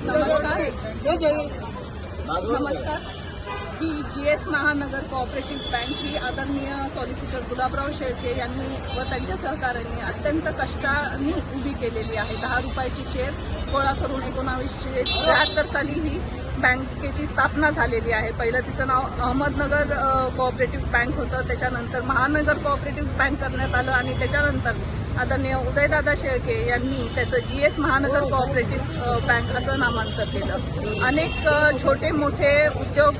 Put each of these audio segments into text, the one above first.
नमस्कार. नमस्कार. ही G S Mahanagar cooperative bank ही आदरणीय सॉलिसिटर गुलाबराव शेळके यांनी व त्यांच्या सहकार्यांनी अत्यंत कष्टाने उभी केलेली आहे. दहा रुपयाची शेअर गोळा करून एकोणावीसशे त्र्याहत्तर साली ही बँकेची स्थापना झालेली आहे. पहिलं तिचं नाव अहमदनगर कोऑपरेटिव्ह बँक होतं. त्याच्यानंतर महानगर कोऑपरेटिव्ह बँक करण्यात आलं आणि त्याच्यानंतर आदरणीय उदयदादा शेळके यांनी त्याचं जी एस महानगर कोऑपरेटिव्ह अ, बँक असं नामांतर केलं. अनेक छोटे मोठे उद्योग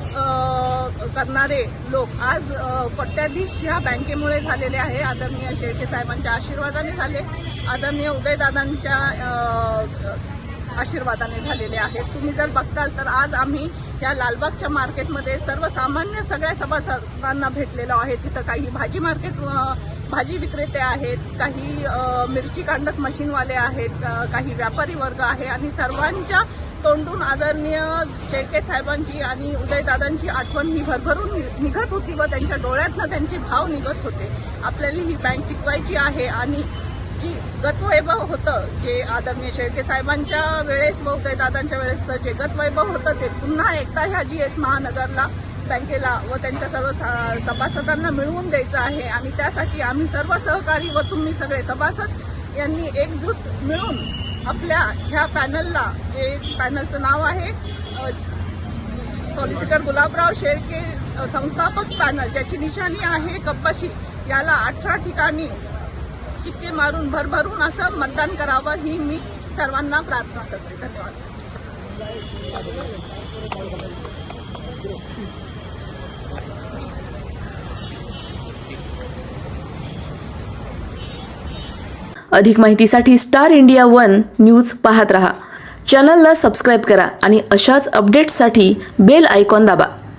करणारे लोक आज कोट्याधीश ह्या बँकेमुळे झालेले आहे. आदरणीय शेळके साहेबांच्या आशीर्वादाने झाले. आदरणीय उदयदादांच्या आशीर्वादाने झालेले आहेत. तुम्ही जर बघताल तर आज आम्ही या लालबागच्या मार्केटमध्ये सर्वसामान्य सगळ्या सभासदांना भेटलेलो आहे. तिथं काही भाजी मार्केट भाजी विक्रेते आहेत काही मिरची कांडक मशीनवाले आहेत काही व्यापारी वर्ग आहे आणि सर्वांच्या तोंडून आदरणीय शेळके साहेबांची आणि उदयदादांची आठवण ही भरभरून निघत होती व त्यांच्या डोळ्यातनं त्यांचे भाव निघत होते. आपल्याला ही बँक टिकवायची आहे आणि जी गतवैभव होतं जे आदरणीय शेळके साहेबांच्या वेळेस व उदयदादांच्या वेळेस जे गतवैभव होतं ते पुन्हा एकदा ह्या जी एस महानगरला बँकेला व त्यांच्या सर्व सभासदांना मिळवून द्यायचं आहे. आणि त्यासाठी आम्ही सर्व सहकारी व तुम्ही सगळे सभासद यांनी एकजूट मिळून आपल्या ह्या पॅनलला जे पॅनलचं नाव आहे सॉलिसिटर गुलाबराव शेळके संस्थापक पॅनल ज्याची निशाणी आहे कप्पाशी याला अठरा ठिकाणी शिक्के मारून भरभरून असं मतदान करावं ही मी सर्वांना प्रार्थना करते. धन्यवाद. अधिक माहितीसाठी स्टार इंडिया वन न्यूज पाहत रहा. चॅनलला सबस्क्राईब करा आणि अशाच अपडेट्ससाठी बेल आयकॉन दाबा.